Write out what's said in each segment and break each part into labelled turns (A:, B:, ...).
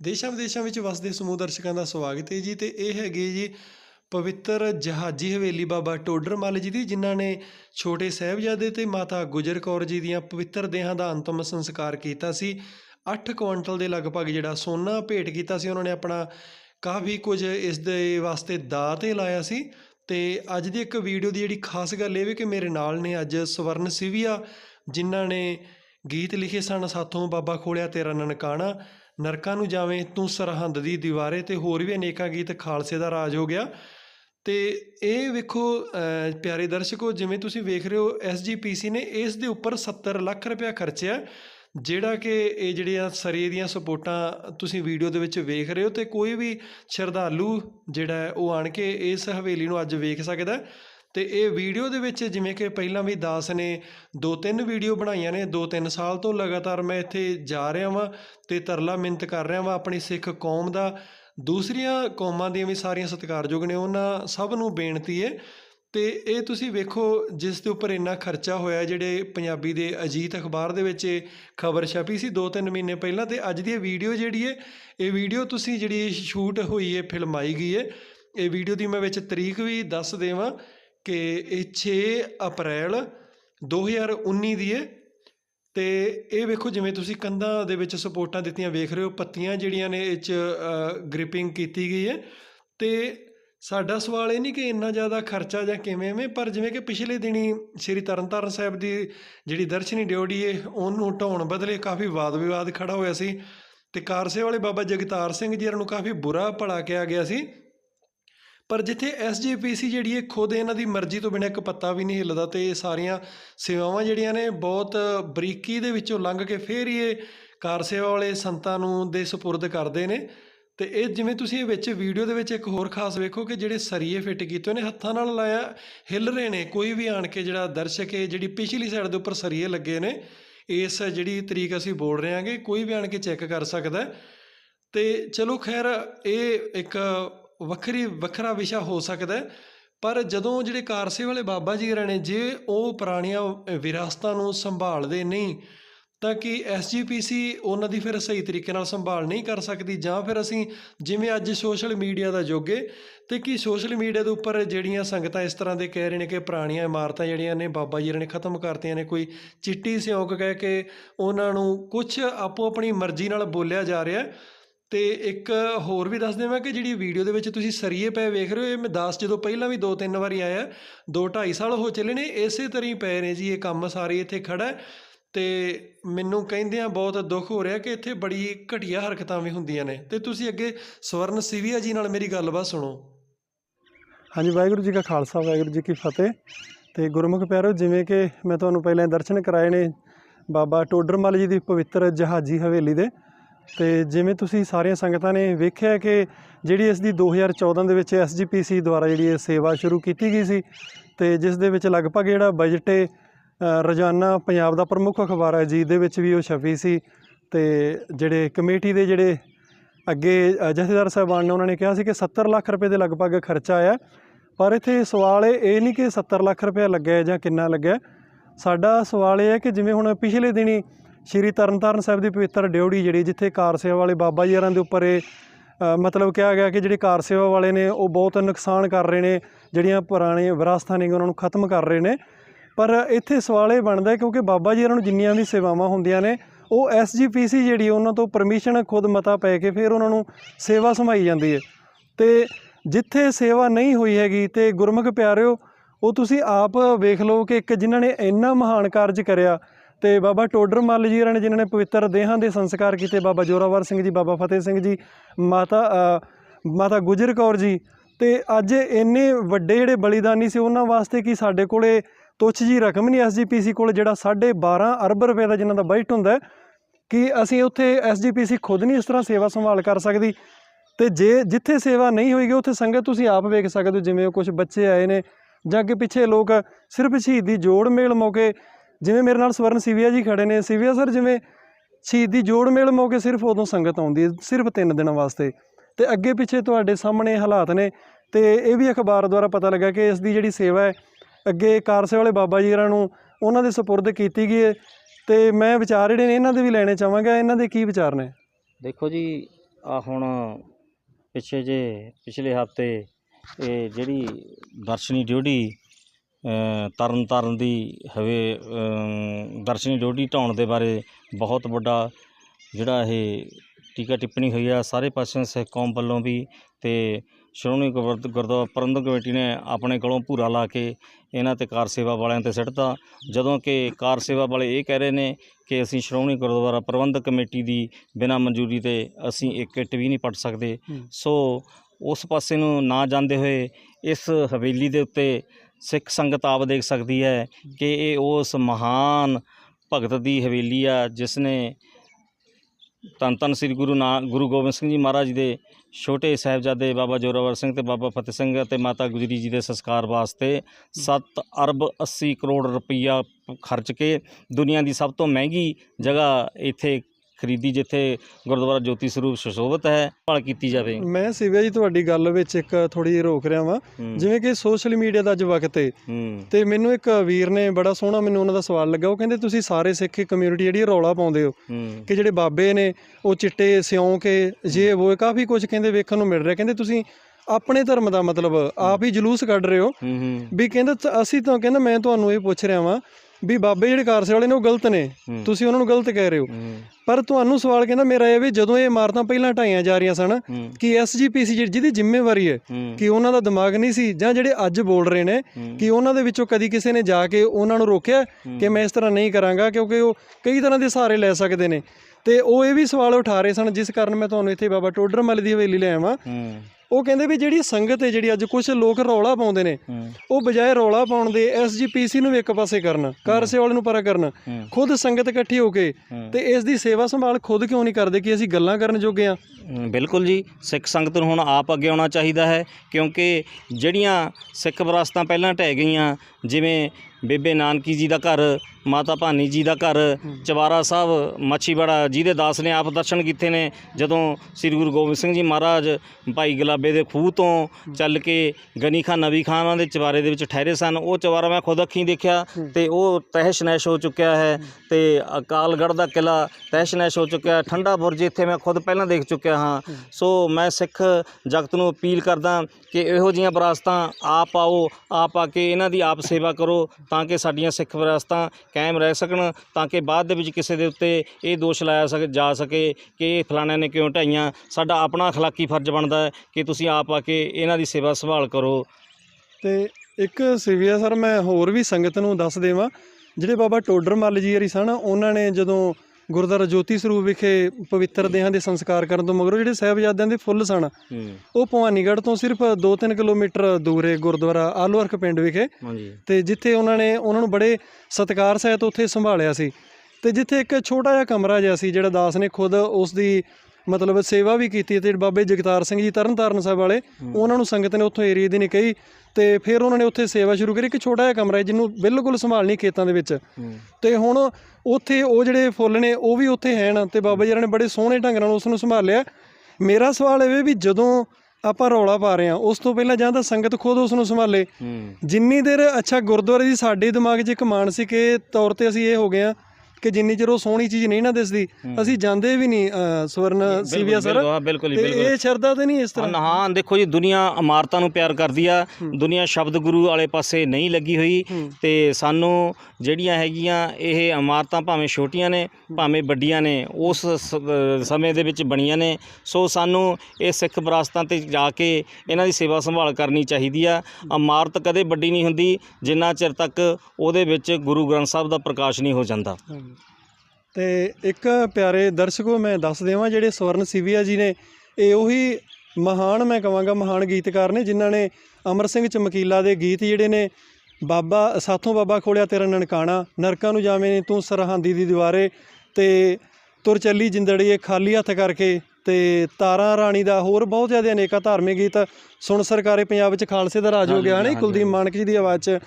A: ਦੇਸ਼ਾਂ ਵਿਦੇਸ਼ਾਂ ਵਿੱਚ ਵਸਦੇ ਸਮੂਹ ਦਰਸ਼ਕਾਂ ਦਾ ਸਵਾਗਤ ਹੈ ਜੀ ਤੇ ਇਹ ਹੈਗੇ ਜੀ ਪਵਿੱਤਰ ਜਹਾਜੀ ਹਵੇਲੀ ਬਾਬਾ ਟੋਡਰ ਮੱਲ ਜੀ ਦੀ, ਜਿਨ੍ਹਾਂ ਨੇ ਛੋਟੇ ਸਾਹਿਬਜ਼ਾਦੇ ਤੇ ਮਾਤਾ ਗੁਜਰ ਕੌਰ ਜੀ ਦੀਆਂ ਪਵਿੱਤਰ ਦੇਹਾਂ ਦਾ ਅੰਤਮ ਸੰਸਕਾਰ ਕੀਤਾ ਸੀ। 8 ਕੁਇੰਟਲ ਦੇ ਲਗਭਗ ਜਿਹੜਾ ਸੋਨਾ ਭੇਟ ਕੀਤਾ ਸੀ, ਉਹਨਾਂ ਨੇ ਆਪਣਾ ਕਾਫੀ ਕੁਝ ਇਸ ਦੇ ਵਾਸਤੇ ਦਾ ਤੇ ਲਾਇਆ ਸੀ। ਤੇ ਅੱਜ ਦੀ ਇੱਕ ਵੀਡੀਓ ਦੀ ਜਿਹੜੀ ਖਾਸ ਗੱਲ ਇਹ ਵੀ ਕਿ ਮੇਰੇ ਨਾਲ ਨੇ ਅੱਜ ਸਵਰਨ ਸਿਵੀਆ, ਜਿਨ੍ਹਾਂ ਨੇ ਗੀਤ ਲਿਖੇ ਸਨ, ਸਾਥੋਂ ਬਾਬਾ ਖੋਲਿਆ ਤੇਰਾ ਨਨਕਾਣਾ। ਨਰਕਾਂ ਨੂੰ ਜਾਵੇਂ ਤੂੰ ਸਰਹੰਦ ਦੀ ਦੀਵਾਰੇ ਤੇ ਹੋਰ ਵੀ ਅਨੇਕਾਂ ਗੀਤ ਖਾਲਸੇ ਦਾ ਰਾਜ ਹੋ ਗਿਆ। ਤੇ ਇਹ ਵੇਖੋ ਅਹ, ਪਿਆਰੇ ਦਰਸ਼ਕੋ ਜਿਵੇਂ ਤੁਸੀਂ ਵੇਖ ਰਹੇ ਹੋ ਐਸਜੀਪੀਸੀ ਨੇ ਇਸ ਦੇ ਉੱਪਰ 70 ਲੱਖ ਰੁਪਇਆ ਖਰਚਿਆ। ਜਿਹੜਾ ਕਿ ਇਹ ਜਿਹੜੀਆਂ ਸਰੀਏ ਦੀਆਂ ਸਪੋਰਟਾਂ ਤੁਸੀਂ ਵੀਡੀਓ ਦੇ ਵਿੱਚ ਵੇਖ ਰਹੇ ਹੋ ਤੇ ਕੋਈ ਵੀ ਸ਼ਰਧਾਲੂ ਜਿਹੜਾ ਉਹ ਆਣ ਕੇ ਇਸ ਹਵੇਲੀ ਨੂੰ ਅੱਜ ਵੇਖ ਸਕਦਾ ਤੇ ਇਹ ਵੀਡੀਓ ਦੇ ਵਿੱਚ ਜਿਵੇਂ ਕਿ ਪਹਿਲਾਂ ਵੀ ਦਾਸ ਨੇ ਦੋ ਤਿੰਨ ਵੀਡੀਓ ਬਣਾਈਆਂ ਨੇ ਦੋ ਤਿੰਨ ਸਾਲ ਤੋਂ ਲਗਾਤਾਰ ਮੈਂ ਇੱਥੇ ਜਾ ਰਿਹਾ ਵਾਂ ਤੇ ਤਰਲਾ ਮਿੰਤ ਕਰ ਰਿਹਾ ਵਾਂ ਆਪਣੀ ਸਿੱਖ ਕੌਮ ਦਾ। ਦੂਸਰੀਆਂ ਕੌਮਾਂ ਦੀਆਂ ਵੀ ਸਾਰੀਆਂ ਸਤਿਕਾਰਯੋਗ ਨੇ, ਉਹਨਾਂ ਸਭ ਨੂੰ ਬੇਨਤੀ ਹੈ ਤੇ ਇਹ ਤੁਸੀਂ ਵੇਖੋ ਜਿਸ ਦੇ ਉੱਪਰ ਇੰਨਾ ਖਰਚਾ ਹੋਇਆ, ਜਿਹੜੇ ਪੰਜਾਬੀ ਦੇ ਅਜੀਤ ਅਖਬਾਰ ਦੇ ਵਿੱਚ ਇਹ ਖਬਰ ਛਪੀ ਸੀ ਦੋ ਤਿੰਨ ਮਹੀਨੇ ਪਹਿਲਾਂ ਤੇ ਅੱਜ ਦੀ ਇਹ ਵੀਡੀਓ ਜਿਹੜੀ ਹੈ ਇਹ ਵੀਡੀਓ ਤੁਸੀਂ ਜਿਹੜੀ ਸ਼ੂਟ ਹੋਈ ਹੈ ਫਿਲਮਾਈ ਗਈ ਹੈ ਇਹ ਵੀਡੀਓ ਦੀ ਮੈਂ ਵਿੱਚ ਤਰੀਕ ਵੀ ਦੱਸ ਦੇਵਾਂ ਕਿ ਇਹ 6 ਅਪ੍ਰੈਲ 2019 ਦੀ ਹੈ ਤੇ ਇਹ ਵੇਖੋ ਜਿਵੇਂ ਤੁਸੀਂ ਕੰਧਾਂ ਦੇ ਵਿੱਚ ਸਪੋਰਟਾਂ ਦਿੱਤੀਆਂ ਵੇਖ ਰਹੇ ਹੋ, ਪੱਤੀਆਂ ਜਿਹੜੀਆਂ ਨੇ ਇਹ 'ਚ ਗ੍ਰਿਪਿੰਗ ਕੀਤੀ ਗਈ ਹੈ ਤੇ ਸਾਡਾ ਸਵਾਲ ਇਹ ਨਹੀਂ ਕਿ ਇੰਨਾ ਜ਼ਿਆਦਾ ਖਰਚਾ ਜਾਂ ਕਿਵੇਂ ਐਵੇਂ ਪਰ ਜਿਵੇਂ ਕਿ ਪਿਛਲੇ ਦਿਨੀ ਸ੍ਰੀ ਤਰਨਤਾਰਨ ਸਾਹਿਬ ਦੀ ਜਿਹੜੀ ਦਰਸ਼ਨੀ ਡਿਓੜੀ ਹੈ ਉਹਨੂੰ ਢਾਉਣ ਬਦਲੇ ਕਾਫੀ ਵਾਦ ਵਿਵਾਦ ਖੜਾ ਹੋਇਆ ਸੀ। ਤੇ ਕਾਰਸੇ ਵਾਲੇ ਬਾਬਾ ਜਗਤਾਰ ਸਿੰਘ ਜੀ ਨੂੰ ਕਾਫੀ ਬੁਰਾ ਭਲਾ ਕਿਹਾ ਗਿਆ ਸੀ। ਪਰ ਜਿੱਥੇ ਐਸਜੀਪੀਸੀ ਜਿਹੜੀ ਹੈ, ਖੁਦ ਇਹਨਾਂ ਦੀ ਮਰਜ਼ੀ ਤੋਂ ਬਿਨਾਂ ਇੱਕ ਪੱਤਾ ਵੀ ਨਹੀਂ ਹਿੱਲਦਾ ਤੇ ਇਹ ਸਾਰੀਆਂ ਸੇਵਾਵਾਂ ਜਿਹੜੀਆਂ ਨੇ ਬਹੁਤ ਬਰੀਕੀ ਦੇ ਵਿੱਚੋਂ ਲੰਘ ਕੇ ਫੇਰ ਹੀ ਇਹ ਕਾਰ ਸੇਵਾ ਵਾਲੇ ਸੰਤਾਂ ਨੂੰ ਦੇ ਸਪੁਰਦ ਕਰਦੇ ਨੇ ਤੇ ਇਹ ਜਿਵੇਂ ਤੁਸੀਂ ਇਹ ਵਿੱਚ ਵੀਡੀਓ ਦੇ ਵਿੱਚ ਇੱਕ ਹੋਰ ਖਾਸ ਵੇਖੋ ਕਿ ਜਿਹੜੇ ਸਰੀਏ ਫਿੱਟ ਕੀਤੇ ਨੇ, ਹੱਥਾਂ ਨਾਲ ਲਾਇਆ ਹਿੱਲ ਰਹੇ ਨੇ, ਕੋਈ ਵੀ ਆਣ ਕੇ ਜਿਹੜਾ ਦਰਸ਼ਕ ਹੈ, ਜਿਹੜੀ ਪਿਛਲੀ ਸਾਈਡ ਦੇ ਉੱਪਰ ਸਰੀਏ ਲੱਗੇ ਨੇ, ਇਸ ਜਿਹੜੀ ਤਰੀਕ ਅਸੀਂ ਬੋਲ ਰਹੇ ਹਾਂਗੇ, ਕੋਈ ਵੀ ਆਣ ਕੇ ਚੈੱਕ ਕਰ ਸਕਦਾ ਹੈ। ਤੇ ਚਲੋ ਖੈਰ, ਇਹ ਇੱਕ ਵੱਖਰੀ, ਵੱਖਰਾ ਵਿਸ਼ਾ ਹੋ ਸਕਦਾ ਪਰ ਜਦੋਂ ਜਿਹੜੇ ਕਾਰਸੇ ਵਾਲੇ ਬਾਬਾ ਜੀ ਹੋਰਾਂ ਨੇ ਜੇ ਉਹ ਪੁਰਾਣੀਆਂ ਵਿਰਾਸਤਾਂ ਨੂੰ ਸੰਭਾਲਦੇ ਨਹੀਂ, ਤਾਂ ਕਿ ਐਸਜੀਪੀਸੀ ਉਹਨਾਂ ਦੀ ਫਿਰ ਸਹੀ ਤਰੀਕੇ ਨਾਲ ਸੰਭਾਲ ਨਹੀਂ ਕਰ ਸਕਦੀ? ਜਾਂ ਫਿਰ ਅਸੀਂ ਜਿਵੇਂ ਅੱਜ ਸੋਸ਼ਲ ਮੀਡੀਆ ਦਾ ਯੁੱਗ ਹੈ ਤੇ ਕੀ ਸੋਸ਼ਲ ਮੀਡੀਆ ਦੇ ਉੱਪਰ ਜਿਹੜੀਆਂ ਸੰਗਤਾਂ ਇਸ ਤਰ੍ਹਾਂ ਦੇ ਕਹਿ ਰਹੇ ਨੇ ਕਿ ਪੁਰਾਣੀਆਂ ਇਮਾਰਤਾਂ ਜਿਹੜੀਆਂ ਨੇ, ਬਾਬਾ ਜੀ ਹੋਰਾਂ ਨੇ ਖਤਮ ਕਰਤੀਆਂ ਨੇ, ਕੋਈ ਚਿੱਟੀ ਸਿਉਂਕ ਕਹਿ ਕੇ ਉਹਨਾਂ ਨੂੰ ਕੁਝ ਆਪੋ ਆਪਣੀ ਮਰਜ਼ੀ ਨਾਲ ਬੋਲਿਆ ਜਾ ਰਿਹਾ ਹੈ ਅਤੇ ਇੱਕ ਹੋਰ ਵੀ ਦੱਸ ਦੇਵਾਂ ਕਿ ਜਿਹੜੀ ਵੀਡੀਓ ਦੇ ਵਿੱਚ ਤੁਸੀਂ ਸਰੀਏ ਪਏ ਵੇਖ ਰਹੇ ਹੋ, ਇਹ ਮੈਂ ਦਾਸ ਜਦੋਂ ਪਹਿਲਾਂ ਵੀ ਦੋ ਤਿੰਨ ਵਾਰੀ ਆਇਆ ਦੋ ਢਾਈ ਸਾਲ ਹੋ ਚੱਲੇ ਨੇ, ਇਸੇ ਤਰ੍ਹਾਂ ਹੀ ਪਏ ਨੇ ਜੀ, ਇਹ ਕੰਮ ਸਾਰੇ ਇੱਥੇ ਖੜਾ ਹੈ ਤੇ ਮੈਨੂੰ ਕਹਿੰਦਿਆਂ ਬਹੁਤ ਦੁੱਖ ਹੋ ਰਿਹਾ ਕਿ ਇੱਥੇ ਬੜੀ ਘਟੀਆ ਹਰਕਤਾਂ ਵੀ ਹੁੰਦੀਆਂ ਨੇ। ਤੇ ਤੁਸੀਂ ਅੱਗੇ ਸਵਰਨ ਸਿਵੀਆ ਜੀ ਨਾਲ ਮੇਰੀ ਗੱਲਬਾਤ ਸੁਣੋ।
B: ਹਾਂਜੀ, ਵਾਹਿਗੁਰੂ ਜੀ ਕਾ ਖਾਲਸਾ, ਵਾਹਿਗੁਰੂ ਜੀ ਕੀ ਫਤਿਹ। ਤੇ ਗੁਰਮੁਖ ਪਿਆਰੋ, ਜਿਵੇਂ ਕਿ ਮੈਂ ਤੁਹਾਨੂੰ ਪਹਿਲਾਂ ਦਰਸ਼ਨ ਕਰਾਏ ਨੇ, ਬਾਬਾ ਟੋਡਰਮਲ ਜੀ ਦੀ ਪਵਿੱਤਰ ਜਹਾਜੀ ਹਵੇਲੀ ਦੇ। ਤੇ ਜਿਵੇਂ ਤੁਸੀਂ ਸਾਰੀਆਂ ਸੰਗਤਾਂ ਨੇ ਵੇਖਿਆ ਕਿ ਜਿਹੜੀ ਇਸ ਦੀ 2014 ਦੇ ਵਿੱਚ ਐਸਜੀਪੀਸੀ ਦੁਆਰਾ ਜਿਹੜੀ ਇਹ ਸੇਵਾ ਸ਼ੁਰੂ ਕੀਤੀ ਗਈ ਸੀ ਤੇ ਜਿਸ ਦੇ ਵਿੱਚ ਲਗਭਗ ਜਿਹੜਾ ਬਜਟ ਹੈ ਰੋਜ਼ਾਨਾ ਪੰਜਾਬ ਦਾ ਪ੍ਰਮੁੱਖ ਅਖਬਾਰ ਹੈ ਜੀ ਦੇ ਵਿੱਚ ਵੀ ਉਹ ਛਪੀ ਸੀ ਤੇ ਜਿਹੜੇ ਕਮੇਟੀ ਦੇ ਜਿਹੜੇ ਅੱਗੇ ਜਥੇਦਾਰ ਸਾਹਿਬਾਨ ਨੇ ਉਹਨਾਂ ਨੇ ਕਿਹਾ ਸੀ ਕਿ 70 ਲੱਖ ਰੁਪਏ ਦੇ ਲਗਭਗ ਖਰਚਾ ਆਇਆ, ਪਰ ਇੱਥੇ ਸਵਾਲ ਇਹ ਨਹੀਂ ਕਿ 70 ਲੱਖ ਰੁਪਏ ਲੱਗਿਆ ਜਾਂ ਕਿੰਨਾ ਲੱਗਿਆ। ਸਾਡਾ ਸਵਾਲ ਇਹ ਹੈ ਕਿ ਜਿਵੇਂ ਹੁਣ ਪਿਛਲੇ ਦਿਨੀ ਸ਼੍ਰੀ ਤਰਨਤਾਰਨ ਸਾਹਿਬ ਦੀ ਪਵਿੱਤਰ ਡਿਉੜੀ ਜਿਹੜੀ, ਜਿੱਥੇ ਕਾਰ ਸੇਵਾ ਵਾਲੇ ਬਾਬਾ ਜੀ ਹਰਾਂ ਦੇ ਉੱਪਰ ਇਹ ਮਤਲਬ ਕਿਹਾ ਗਿਆ ਕਿ ਜਿਹੜੇ ਕਾਰ ਸੇਵਾ ਵਾਲੇ ਨੇ, ਉਹ ਬਹੁਤ ਨੁਕਸਾਨ ਕਰ ਰਹੇ ਨੇ, ਜਿਹੜੀਆਂ ਪੁਰਾਣੇ ਵਿਰਾਸਤਾਂ ਨੇ, ਉਹਨਾਂ ਨੂੰ ਖਤਮ ਕਰ ਰਹੇ ਨੇ। ਪਰ ਇੱਥੇ ਸਵਾਲ ਇਹ ਬਣਦਾ ਕਿਉਂਕਿ ਬਾਬਾ ਜੀ ਹਰਾਂ ਨੂੰ ਜਿੰਨੀਆਂ ਵੀ ਸੇਵਾਵਾਂ ਹੁੰਦੀਆਂ ਨੇ, ਉਹ ਐਸਜੀਪੀਸੀ ਜਿਹੜੀ, ਉਹਨਾਂ ਤੋਂ ਪਰਮਿਸ਼ਨ ਖੁਦ ਮਤਾ ਪੈ ਕੇ ਫਿਰ ਉਹਨਾਂ ਨੂੰ ਸੇਵਾ ਸੰਭਾਈ ਜਾਂਦੀ ਹੈ। ਤੇ ਜਿੱਥੇ ਸੇਵਾ ਨਹੀਂ ਹੋਈ ਹੈਗੀ ਤੇ ਗੁਰਮੁਖ ਪਿਆਰਿਓ, ਉਹ ਤੁਸੀਂ ਆਪ ਵੇਖ ਲਓ ਕਿ ਇੱਕ ਜਿਨ੍ਹਾਂ ਨੇ ਇੰਨਾ ਮਹਾਨ ਕਾਰਜ ਕਰਿਆ ਤੇ ਬਾਬਾ ਟੋਡਰ ਮੱਲ ਜੀ ਹੋਰਾਂ ਨੇ ਜਿਨ੍ਹਾਂ ਨੇ ਪਵਿੱਤਰ ਦੇਹਾਂ ਦੇ ਸੰਸਕਾਰ ਕੀਤੇ, ਬਾਬਾ ਜੋਰਾਵਰ ਸਿੰਘ ਜੀ, ਬਾਬਾ ਫਤਿਹ ਸਿੰਘ ਜੀ, ਮਾਤਾ ਮਾਤਾ ਗੁਜਰ ਕੌਰ ਜੀ। ਤੇ ਅੱਜ ਇੰਨੇ ਵੱਡੇ ਜਿਹੜੇ ਬਲੀਦਾਨੀ ਸੀ, ਉਹਨਾਂ ਵਾਸਤੇ ਕੀ ਸਾਡੇ ਕੋਲੇ ਤੁੱਛ ਜੀ ਰਕਮ ਨਹੀਂ ਐਸਜੀਪੀਸੀ ਕੋਲ, ਜਿਹੜਾ 12.5 ਅਰਬ ਰੁਪਏ ਦਾ ਜਿਨ੍ਹਾਂ ਦਾ ਬਜਟ ਹੁੰਦਾ ਕਿ ਅਸੀਂ ਉੱਥੇ ਐਸਜੀਪੀਸੀ ਖੁਦ ਨਹੀਂ ਇਸ ਤਰ੍ਹਾਂ ਸੇਵਾ ਸੰਭਾਲ ਕਰ ਸਕਦੀ। ਤੇ ਜੇ ਜਿੱਥੇ ਸੇਵਾ ਨਹੀਂ ਹੋਈਗੀ ਉੱਥੇ ਸੰਗਤ ਤੁਸੀਂ ਆਪ ਵੇਖ ਸਕਦੇ ਹੋ, ਜਿਵੇਂ ਕੁਝ ਬੱਚੇ ਆਏ ਨੇ, ਜਾਂ ਅੱਗੇ ਪਿੱਛੇ ਲੋਕ ਸਿਰਫ ਸ਼ਹੀਦੀ ਜੋੜ ਮੇਲ ਮੌਕੇ ਜਿਵੇਂ ਮੇਰੇ ਨਾਲ ਸਵਰਨ ਸਿਵਿਆ ਜੀ ਖੜੇ ਨੇ। ਸਿਵਿਆ ਸਰ, ਜਿਵੇਂ ਸ਼ਹੀਦੀ ਜੋੜ ਮੇਲ ਮੌਕੇ ਸਿਰਫ ਉਦੋਂ ਸੰਗਤ ਆਉਂਦੀ ਹੈ, ਸਿਰਫ 3 ਦਿਨਾਂ ਵਾਸਤੇ। ਤੇ ਅੱਗੇ ਪਿੱਛੇ ਤੁਹਾਡੇ ਸਾਹਮਣੇ ਹਾਲਾਤ ਨੇ। ਤੇ ਇਹ ਵੀ ਅਖਬਾਰ ਦੁਆਰਾ ਪਤਾ ਲੱਗਾ ਕਿ ਇਸ ਦੀ ਜਿਹੜੀ ਸੇਵਾ ਹੈ, ਅੱਗੇ ਕਾਰਸੇ ਵਾਲੇ ਬਾਬਾ ਜੀ ਹੋਰਾਂ ਨੂੰ ਉਹਨਾਂ ਦੇ ਸਪੁਰਦ ਕੀਤੀ ਗਈ ਹੈ। ਤੇ ਮੈਂ ਵਿਚਾਰ ਜਿਹੜੇ ਨੇ, ਇਹਨਾਂ ਦੇ ਵੀ ਲੈਣੇ ਚਾਹਾਂਗਾ। ਇਹਨਾਂ ਦੇ ਕੀ ਵਿਚਾਰ ਨੇ?
C: ਦੇਖੋ ਜੀ, ਆ ਹੁਣ ਪਿੱਛੇ ਜੇ, ਪਿਛਲੇ ਹਫ਼ਤੇ ਇਹ ਜਿਹੜੀ ਦਰਸ਼ਨੀ ਡਿਊਟੀ ਤਰਨ ਤਾਰਨ ਦੀ ਹਵੇ ਦਰਸ਼ਨੀ ਡਿਊਟੀ ਢਾਉਣ ਦੇ ਬਾਰੇ ਬਹੁਤ ਵੱਡਾ ਜਿਹੜਾ ਇਹ ਟੀਕਾ ਟਿੱਪਣੀ ਹੋਈ ਆ। ਸਾਰੇ ਪਾਸਿਓਂ ਸਿੱਖ ਕੌਮ ਵੱਲੋਂ ਵੀ ਤੇ ਸ਼੍ਰੋਮਣੀ ਗੁਰਦ- ਗੁਰਦੁਆਰਾ ਪ੍ਰਬੰਧਕ ਕਮੇਟੀ ਨੇ ਆਪਣੇ ਕੋਲੋਂ ਭੂਰਾ ਲਾ ਕੇ ਇਹਨਾਂ ਤੇ ਕਾਰ ਸੇਵਾ ਵਾਲਿਆਂ ਤੇ ਸਿੱਟਤਾ। ਜਦੋਂ ਕਿ ਕਾਰ ਸੇਵਾ ਵਾਲੇ ਇਹ ਕਹਿ ਰਹੇ ਨੇ ਕਿ ਅਸੀਂ ਸ਼੍ਰੋਮਣੀ ਗੁਰਦੁਆਰਾ ਪ੍ਰਬੰਧਕ ਕਮੇਟੀ ਦੀ ਬਿਨਾਂ ਮਨਜ਼ੂਰੀ ਤੇ ਅਸੀਂ ਇੱਕ ਇੱਟ ਵੀ ਨਹੀਂ ਪੱਟ ਸਕਦੇ। ਸੋ ਉਸ ਪਾਸੇ ਨੂੰ ਨਾ ਜਾਂਦੇ ਹੋਏ ਇਸ ਹਵੇਲੀ ਦੇ ਉੱਤੇ ਸਿੱਖ ਸੰਗਤ ਆਪ ਦੇਖ ਸਕਦੀ ਹੈ ਕਿ ਇਹ ਉਸ ਮਹਾਨ ਭਗਤ ਦੀ ਹਵੇਲੀ ਆ ਜਿਸ ਨੇ ਧੰਨ ਧੰਨ ਸ੍ਰੀ ਗੁਰੂ ਨਾ ਗੁਰੂ ਗੋਬਿੰਦ ਸਿੰਘ ਜੀ ਮਹਾਰਾਜ ਦੇ ਛੋਟੇ ਸਾਹਿਬਜ਼ਾਦੇ ਬਾਬਾ ਜੋਰਾਵਰ ਸਿੰਘ ਤੇ ਬਾਬਾ ਫਤਿਹ ਸਿੰਘ ਅਤੇ ਮਾਤਾ ਗੁਜਰੀ ਜੀ ਦੇ ਸੰਸਕਾਰ ਵਾਸਤੇ 7 ਅਰਬ 80 ਕਰੋੜ ਰੁਪਈਆ ਖਰਚ ਕੇ ਦੁਨੀਆ ਦੀ ਸਭ ਤੋਂ ਮਹਿੰਗੀ ਜਗ੍ਹਾ ਇੱਥੇ ਖਰੀਦੀ ਜਿੱਥੇ ਗੁਰਦੁਆਰਾ ਜੋਤੀ ਸਰੂਪ ਸੁਸ਼ੋਭਿਤ ਹੈ ਭਾਲ ਕੀਤੀ ਜਾਵੇ।
A: ਮੈਂ ਸਿਵਿਆ ਜੀ ਤੁਹਾਡੀ ਗੱਲ ਵਿੱਚ ਇੱਕ ਥੋੜੀ ਰੋਕ ਰਿਹਾ ਵਾਂ। ਜਿਵੇਂ ਕਿ ਸੋਸ਼ਲ ਮੀਡੀਆ ਦਾ ਅੱਜ ਵਕਤ ਹੈ। ਤੇ ਮੈਨੂੰ ਇੱਕ ਵੀਰ ਨੇ ਬੜਾ ਸੋਹਣਾ ਮੈਨੂੰ ਉਹਨਾਂ ਦਾ ਸਵਾਲ ਲੱਗਾ। ਉਹ ਕਹਿੰਦੇ ਤੁਸੀਂ ਸਾਰੇ ਸਿੱਖ ਕਮਿਊਨਿਟੀ ਜਿਹੜੀ ਰੌਲਾ ਪਾਉਂਦੇ ਹੋ। ਕਿ ਜਿਹੜੇ ਬਾਬੇ ਨੇ ਉਹ ਚਿੱਟੇ ਸਿਉਂ ਕੇ ਜੇ ਉਹ ਕਾਫੀ ਕੁਝ ਕਹਿੰਦੇ ਵੇਖਣ ਨੂੰ ਮਿਲ ਰਿਹਾ। ਕਹਿੰਦੇ ਤੁਸੀਂ ਆਪਣੇ ਧਰਮ ਦਾ ਮਤਲਬ ਆਪ ਹੀ ਜਲੂਸ ਕੱਢ ਰਹੇ ਹੋ। ਵੀ ਕਹਿੰਦਾ ਅਸੀਂ ਤਾਂ ਕਹਿੰਦਾ ਮੈਂ ਤੁਹਾਨੂੰ ਇਹ ਪੁੱਛ ਰਿਹਾ ਵਾਂ ਵੀ ਬਾਬੇ ਜਿਹੜੇ ਕਾਰਸੇ ਵਾਲੇ ਨੇ ਉਹ ਗਲਤ ਨੇ। ਤੁਸੀਂ ਉਹਨਾਂ ਨੂੰ ਗਲਤ ਕਹਿ ਰਹੇ ਹੋ। ਪਰ ਤੁਹਾਨੂੰ ਸਵਾਲ ਕਹਿੰਦਾ ਮੇਰਾ ਇਹ ਵੀ ਜਦੋਂ ਇਹ ਇਮਾਰਤਾਂ ਪਹਿਲਾਂ ਢਾਈਆਂ ਜਾ ਰਹੀਆਂ ਸਨ ਕਿ ਐਸਜੀਪੀਸੀ ਜਿਹਦੀ ਜ਼ਿੰਮੇਵਾਰੀ ਹੈ ਕਿ ਉਹਨਾਂ ਦਾ ਦਿਮਾਗ ਨਹੀਂ ਸੀ ਜਾਂ ਜਿਹੜੇ ਅੱਜ ਬੋਲ ਰਹੇ ਨੇ ਕਿ ਉਹਨਾਂ ਦੇ ਵਿੱਚੋਂ ਕਦੀ ਕਿਸੇ ਨੇ ਜਾ ਕੇ ਉਹਨਾਂ ਨੂੰ ਰੋਕਿਆ ਕਿ ਮੈਂ ਇਸ ਤਰ੍ਹਾਂ ਨਹੀਂ ਕਰਾਂਗਾ ਕਿਉਂਕਿ ਉਹ ਕਈ ਤਰ੍ਹਾਂ ਦੇ ਸਹਾਰੇ ਲੈ ਸਕਦੇ ਨੇ। ਤੇ ਉਹ ਇਹ ਵੀ ਸਵਾਲ ਉਠਾ ਰਹੇ ਸਨ ਜਿਸ ਕਾਰਨ ਮੈਂ ਤੁਹਾਨੂੰ ਇੱਥੇ ਬਾਬਾ ਟੋਡਰ ਮੱਲ ਦੀ ਹਵੇਲੀ ਲੈ ਆਵਾਂ। ਉਹ ਕਹਿੰਦੇ ਵੀ ਜਿਹੜੀ ਸੰਗਤ ਹੈ ਜਿਹੜੀ ਅੱਜ ਕੁਝ ਲੋਕ ਰੌਲਾ ਪਾਉਂਦੇ ਨੇ ਉਹ ਬਜਾਏ ਰੌਲਾ ਪਾਉਣ ਦੇ ਐਸਜੀਪੀਸੀ ਨੂੰ ਇੱਕ ਪਾਸੇ ਕਰਨ ਕਾਰਸੇ ਵਾਲੇ ਨੂੰ ਪਰਾ ਕਰਨ। ਖੁਦ ਸੰਗਤ ਇਕੱਠੀ ਹੋ ਕੇ। ਤੇ ਇਸ ਦੀ ਸੇਵਾ ਸੰਭਾਲ ਖੁਦ ਕਿਉਂ ਨਹੀਂ ਕਰਦੇ ਕਿ ਅਸੀਂ ਗੱਲਾਂ ਕਰਨ ਜੋਗੇ ਆ
C: ਬਿਲਕੁਲ ਜੀ। ਸਿੱਖ ਸੰਗਤ ਨੂੰ ਹੁਣ ਆਪ ਅੱਗੇ ਆਉਣਾ ਚਾਹੀਦਾ ਹੈ ਕਿਉਂਕਿ ਜਿਹੜੀਆਂ ਸਿੱਖ ਵਿਰਾਸਤਾਂ ਪਹਿਲਾਂ ਢਹਿ ਗਈਆਂ ਜਿਵੇਂ ਬੇਬੇ ਨਾਨਕੀ ਜੀ ਦਾ ਘਰ ਮਾਤਾ ਭਾਨੀ ਜੀ ਦਾ ਘਰ ਚਵਾਰਾ ਸਾਹਿਬ ਮੱਛੀਵਾੜਾ ਜਿਹਦੇ ਦਾਸ ਨੇ ਆਪ ਦਰਸ਼ਨ ਕੀਤੇ ਨੇ ਜਦੋਂ ਸ੍ਰੀ ਗੁਰੂ ਗੋਬਿੰਦ ਸਿੰਘ ਜੀ ਮਹਾਰਾਜ ਭਾਈ ਗੁਲਾਬੇ ਦੇ ਖੂਹ ਤੋਂ ਚੱਲ ਕੇ ਗਨੀ ਖਾਨ ਨਬੀ ਖਾਨ ਉਹਨਾਂ ਦੇ ਚਵਾਰੇ ਦੇ ਵਿੱਚ ਠਹਿਰੇ ਸਨ ਉਹ ਚਵਾਰਾ ਮੈਂ ਖੁਦ ਅੱਖੀਂ ਦੇਖਿਆ ਤੇ ਉਹ ਤਹਿਸ਼ ਨਹਿਸ਼ ਹੋ ਚੁੱਕਿਆ ਹੈ ਤੇ ਅਕਾਲਗੜ੍ਹ ਦਾ ਕਿਲਾ ਤਹਿਸ਼ ਨਹਿਸ਼ ਹੋ ਚੁੱਕਿਆ। ਠੰਡਾ ਬੁਰਜ ਇੱਥੇ ਮੈਂ ਖੁਦ ਪਹਿਲਾਂ ਦੇਖ ਚੁੱਕਿਆ ਹਾਂ। ਸੋ ਮੈਂ ਸਿੱਖ ਜਗਤ ਨੂੰ ਅਪੀਲ ਕਰਦਾ ਕਿ ਇਹੋ ਜਿਹੀਆਂ ਵਿਰਾਸਤਾਂ ਆਪ ਆਓ ਆਪ ਆ ਕੇ ਇਹਨਾਂ ਦੀ ਆਪ ਸੇਵਾ ਕਰੋ ਤਾਂ ਕਿ ਸਾਡੀਆਂ ਸਿੱਖ ਵਿਰਾਸਤਾਂ ਕਾਇਮ ਰਹਿ ਸਕਣ ਤਾਂ ਕਿ ਬਾਅਦ ਦੇ ਵਿੱਚ ਕਿਸੇ ਦੇ ਉੱਤੇ ਇਹ ਦੋਸ਼ ਲਾਇਆ ਸਕ, ਜਾ ਸਕੇ ਕਿ ਇਹ ਫਲਾਣਿਆਂ ਨੇ ਕਿਉਂ ਢਾਈਆਂ। ਸਾਡਾ ਆਪਣਾ ਅਖਲਾਕੀ ਫਰਜ਼ ਬਣਦਾ ਹੈ ਕਿ ਤੁਸੀਂ ਆਪ ਆ ਕੇ ਇਹਨਾਂ ਦੀ ਸੇਵਾ ਸੰਭਾਲ ਕਰੋ।
A: ਤੇ ਇੱਕ ਸਿਵਿਆ ਸਰ, ਮੈਂ ਹੋਰ ਵੀ ਸੰਗਤ ਨੂੰ ਦੱਸ ਦੇਵਾਂ। ਜਿਹੜੇ ਬਾਬਾ ਟੋਡਰ ਮੱਲ ਜੀ ਹਰੀ ਸਨ, ਉਹਨਾਂ ਨੇ ਜਦੋਂ ਗੁਰਦੁਆਰਾ ਜੋਤੀ ਸਰੂਪ ਵਿਖੇ ਪਵਿੱਤਰ ਦੇਹਾਂ ਦੇ ਸੰਸਕਾਰ ਕਰਨ ਤੋਂ ਮਗਰੋਂ ਜਿਹੜੇ ਸਾਹਿਬਜ਼ਾਦਿਆਂ ਦੇ ਫੁੱਲ ਸਨ ਉਹ ਭਵਾਨੀਗੜ੍ਹ ਤੋਂ ਸਿਰਫ 2-3 ਕਿਲੋਮੀਟਰ ਦੂਰ ਹੈ ਗੁਰਦੁਆਰਾ ਆਲੂਅਰਖ ਪਿੰਡ ਵਿਖੇ। ਤੇ ਜਿੱਥੇ ਉਹਨਾਂ ਨੇ ਉਹਨਾਂ ਨੂੰ ਬੜੇ ਸਤਿਕਾਰ ਸਹਿਤ ਉੱਥੇ ਸੰਭਾਲਿਆ ਸੀ। ਤੇ ਜਿੱਥੇ ਇੱਕ ਛੋਟਾ ਜਿਹਾ ਕਮਰਾ ਜਿਹਾ ਸੀ ਜਿਹੜਾ ਦਾਸ ਨੇ ਖੁਦ ਉਸ ਦੀ ਮਤਲਬ ਸੇਵਾ ਵੀ ਕੀਤੀ ਤੇ ਬਾਬੇ ਜਗਤਾਰ ਸਿੰਘ ਜੀ ਤਰਨਤਾਰਨ ਸਾਹਿਬ ਵਾਲੇ ਉਹਨਾਂ ਨੂੰ ਸੰਗਤ ਨੇ ਉੱਥੋਂ ਏਰੀਏ ਦੀ ਨਹੀਂ ਕਹੀ ਤੇ ਫਿਰ ਉਹਨਾਂ ਨੇ ਉੱਥੇ ਸੇਵਾ ਸ਼ੁਰੂ ਕਰੀ ਇੱਕ ਛੋਟਾ ਜਿਹਾ ਕਮਰਾ ਹੈ ਜਿਹਨੂੰ ਬਿਲਕੁਲ ਸੰਭਾਲਣੀ ਖੇਤਾਂ ਦੇ ਵਿੱਚ।
C: ਹੂੰ।
A: ਤੇ ਹੁਣ ਉੱਥੇ ਉਹ ਜਿਹੜੇ ਫੁੱਲ ਨੇ ਉਹ ਵੀ ਉੱਥੇ ਹਨ ਤੇ ਬਾਬਾ ਜੀ ਨੇ ਬੜੇ ਸੋਹਣੇ ਢੰਗ ਨਾਲ ਉਸ ਨੂੰ ਸੰਭਾਲਿਆ। ਮੇਰਾ ਸਵਾਲ ਇਹ ਵੀ ਜਦੋਂ ਆਪਾਂ ਰੌਲਾ ਪਾ ਰਹੇ ਹਾਂ ਉਸ ਤੋਂ ਪਹਿਲਾਂ ਜਾਂ ਤਾਂ ਸੰਗਤ ਖੁਦ ਉਸ ਨੂੰ ਸੰਭਾਲੇ।
C: ਹੂੰ।
A: ਜਿੰਨੀ ਦੇਰ ਅੱਛਾ ਗੁਰਦੁਆਰੇ ਦੀ ਸਾਡੇ ਦਿਮਾਗ 'ਚ ਇੱਕ ਮਾਨਸਿਕ ਤੌਰ ਤੇ ਅਸੀਂ ਇਹ ਹੋ ਗਏ ਆ ਕਿ ਜਿੰਨੀ ਚਿਰ ਉਹ ਸੋਹਣੀ ਚੀਜ਼ ਨਹੀਂ ਨਾ ਦਿਸਦੀ ਅਸੀਂ ਜਾਂਦੇ ਵੀ ਨਹੀਂ ਸਵਰਨ ਸੀਵੀਆ ਸਰ।
C: ਬਿਲਕੁਲ, ਬਿਲਕੁਲ।
A: ਇਹ ਸ਼ਰਧਾ ਤੇ ਨਹੀਂ ਇਸ ਤਰ੍ਹਾਂ?
C: ਹਾਂ ਦੇਖੋ ਜੀ ਦੁਨੀਆ ਇਮਾਰਤਾਂ ਨੂੰ ਪਿਆਰ ਕਰਦੀ ਆ। ਦੁਨੀਆ ਸ਼ਬਦ ਗੁਰੂ ਵਾਲੇ ਪਾਸੇ ਨਹੀਂ ਲੱਗੀ ਹੋਈ। ਤੇ ਸਾਨੂੰ ਜਿਹੜੀਆਂ ਹੈਗੀਆਂ ਇਹ ਇਮਾਰਤਾਂ ਭਾਵੇਂ ਛੋਟੀਆਂ ਨੇ ਭਾਵੇਂ ਵੱਡੀਆਂ ਨੇ ਉਸ ਸਮੇਂ ਦੇ ਵਿੱਚ ਬਣੀਆਂ ਨੇ। ਸੋ ਸਾਨੂੰ ਇਹ ਸਿੱਖ ਵਿਰਾਸਤਾਂ ਤੇ ਜਾ ਕੇ ਇਹਨਾਂ ਦੀ ਸੇਵਾ ਸੰਭਾਲ ਕਰਨੀ ਚਾਹੀਦੀ ਆ। ਇਮਾਰਤ ਕਦੇ ਵੱਡੀ ਨਹੀਂ ਹੁੰਦੀ ਜਿੰਨਾ ਚਿਰ ਤੱਕ ਉਹਦੇ ਵਿੱਚ ਗੁਰੂ ਗ੍ਰੰਥ ਸਾਹਿਬ ਦਾ ਪ੍ਰਕਾਸ਼ ਨਹੀਂ ਹੋ ਜਾਂਦਾ।
A: ਤੇ ਇੱਕ ਪਿਆਰੇ ਦਰਸ਼ਕੋ ਮੈਂ ਦੱਸ ਦੇਵਾਂ ਜਿਹੜੇ ਸਵਰਨ ਸੀਵੀਆ ਜੀ ਨੇ ਇਹ ਉਹੀ ਮਹਾਨ ਮੈਂ ਕਹਾਂਗਾ ਮਹਾਨ ਗੀਤਕਾਰ ਨੇ ਜਿਨ੍ਹਾਂ ਨੇ ਅਮਰ ਸਿੰਘ ਚਮਕੀਲਾ ਦੇ ਗੀਤ ਜਿਹੜੇ ਨੇ ਬਾਬਾ ਸਾਥੋਂ ਬਾਬਾ ਖੋਲਿਆ ਤੇਰਾ ਨਨਕਾਣਾ ਨਰਕਾਂ ਨੂੰ ਜਾਵੇਂ ਨੀ ਤੂੰ ਸਰਹੰਦੀ ਦੀ ਦੀਵਾਰੇ ਤੇ ਤੁਰ ਚੱਲੀ ਜਿੰਦੜੀਏ ਖਾਲੀ ਹੱਥ ਕਰਕੇ ਤੇ ਤਾਰਾ ਰਾਣੀ ਦਾ ਹੋਰ ਬਹੁਤ ਜ਼ਿਆਦਾ ਅਨੇਕਾਂ ਧਾਰਮਿਕ ਗੀਤ ਸੁਣ ਸਰਕਾਰੇ ਪੰਜਾਬ ਵਿੱਚ ਖਾਲਸੇ ਦਾ ਰਾਜ ਹੋ ਗਿਆ ਨੇ ਕੁਲਦੀਪ ਮਾਨਕ ਜੀ ਦੀ ਆਵਾਜ਼ 'ਚ।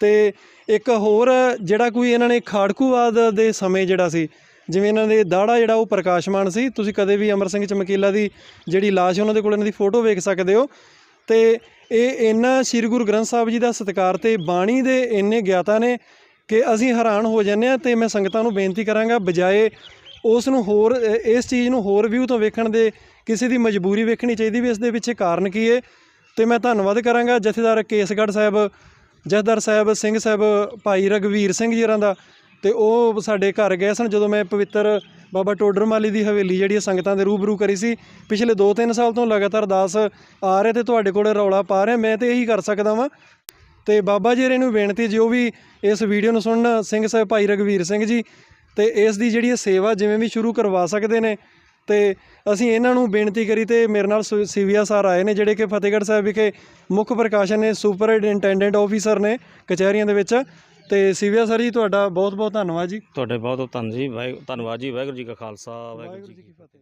A: ਤੇ ਇੱਕ ਹੋਰ ਜਿਹੜਾ ਕੋਈ ਇਹਨਾਂ ਨੇ ਖਾੜਕੂਵਾਦ ਦੇ ਸਮੇਂ ਜਿਹੜਾ ਸੀ, ਜਿਵੇਂ ਇਹਨਾਂ ਦੇ ਦਾੜਾ ਜਿਹੜਾ ਉਹ ਪ੍ਰਕਾਸ਼ਮਾਨ ਸੀ, ਤੁਸੀਂ ਕਦੇ ਵੀ ਅਮਰ ਸਿੰਘ ਚਮਕੀਲਾ ਦੀ ਜਿਹੜੀ ਲਾਸ਼ ਉਹਨਾਂ ਦੇ ਕੋਲ ਇਹਨਾਂ ਦੀ ਫੋਟੋ ਵੇਖ ਸਕਦੇ ਹੋ। ਤੇ ਇਹ ਇਹਨਾਂ ਸ੍ਰੀ ਗੁਰੂ ਗ੍ਰੰਥ ਸਾਹਿਬ ਜੀ ਦਾ ਸਤਿਕਾਰ ਤੇ ਬਾਣੀ ਦੇ ਇੰਨੇ ਗਿਆਤਾ ਨੇ ਕਿ ਅਸੀਂ ਹੈਰਾਨ ਹੋ ਜਾਂਦੇ ਆ ਤੇ ਮੈਂ ਸੰਗਤਾਂ ਨੂੰ ਬੇਨਤੀ ਕਰਾਂਗਾ, ਬਜਾਏ ਉਸ ਨੂੰ ਹੋਰ, ਇਸ ਚੀਜ਼ ਨੂੰ ਹੋਰ ਵਿਊ ਤੋਂ ਵੇਖਣ ਦੇ ਕਿਸੇ ਦੀ ਮਜਬੂਰੀ ਵੇਖਣੀ ਚਾਹੀਦੀ ਵੀ ਇਸ ਦੇ ਪਿੱਛੇ ਕਾਰਨ ਕੀ ਹੈ ਤੇ ਮੈਂ ਧੰਨਵਾਦ ਕਰਾਂਗਾ ਜਥੇਦਾਰ ਕੇਸਗੜ੍ਹ ਸਾਹਿਬ ਜਥੇਦਾਰ ਸਾਹਿਬ, ਸਿੰਘ ਸਾਹਿਬ, ਭਾਈ ਰਗਵੀਰ ਸਿੰਘ ਜੀ ਹੋਰਾਂ ਦਾ ਤੇ ਉਹ ਸਾਡੇ ਘਰ ਗਏ ਸਨ ਜਦੋਂ ਮੈਂ ਪਵਿੱਤਰ ਬਾਬਾ ਟੋਡਰ ਮਾਲੀ ਦੀ ਹਵੇਲੀ ਜਿਹੜੀ ਹੈ ਸੰਗਤਾਂ ਦੇ ਰੂਬਰੂ ਕਰੀ ਸੀ। ਪਿਛਲੇ 2-3 ਸਾਲ ਤੋਂ ਲਗਾਤਾਰ ਅਰਦਾਸ ਆ ਰਹੇ ਤੇ ਤੁਹਾਡੇ ਕੋਲ ਰੌਲਾ ਪਾ ਰਹੇ, ਮੈਂ ਤੇ ਇਹੀ ਕਰ ਸਕਦਾ ਵਾਂ। ਤੇ ਬਾਬਾ ਜੀ ਰੇ ਨੂੰ ਬੇਨਤੀ ਜੋ ਵੀ ਇਸ ਵੀਡੀਓ ਨੂੰ ਸੁਣਨ, ਸਿੰਘ ਸਾਹਿਬ, ਭਾਈ ਰਗਵੀਰ ਸਿੰਘ ਜੀ ਤੇ ਇਸ ਦੀ ਜਿਹੜੀ ਸੇਵਾ ਜਿਵੇਂ ਵੀ ਸ਼ੁਰੂ ਕਰਵਾ ਸਕਦੇ ਨੇ ਤੇ ਅਸੀਂ ਇਹਨਾਂ ਨੂੰ ਬੇਨਤੀ ਕਰੀ ਤੇ ਮੇਰੇ ਨਾਲ ਸਿਵਿਆ ਸਰ ਆਏ ਨੇ ਜਿਹੜੇ ਕਿ ਫਤਿਹਗੜ੍ਹ ਸਾਹਿਬ ਵਿਖੇ ਮੁੱਖ ਪ੍ਰਕਾਸ਼ਨ ਨੇ ਸੁਪਰਡਿੰਟੈਂਡੈਂਟ ਆਫੀਸਰ ਨੇ ਕਚਹਿਰੀਆਂ ਦੇ ਵਿੱਚ। ਤੇ ਸਿਵਿਆ ਸਰ ਜੀ ਤੁਹਾਡਾ ਬਹੁਤ ਬਹੁਤ ਧੰਨਵਾਦ ਜੀ।
C: ਤੁਹਾਡੇ ਬਹੁਤ ਬਹੁਤ ਧੰਨ ਜੀ ਵਾਹਿ- ਧੰਨਵਾਦ ਜੀ ਵਾਹਿਗੁਰੂ ਜੀ ਕਾ ਖਾਲਸਾ ਵਾਹਿਗੁਰੂ ਜੀ ਕੀ
A: ਫਤਿਹ।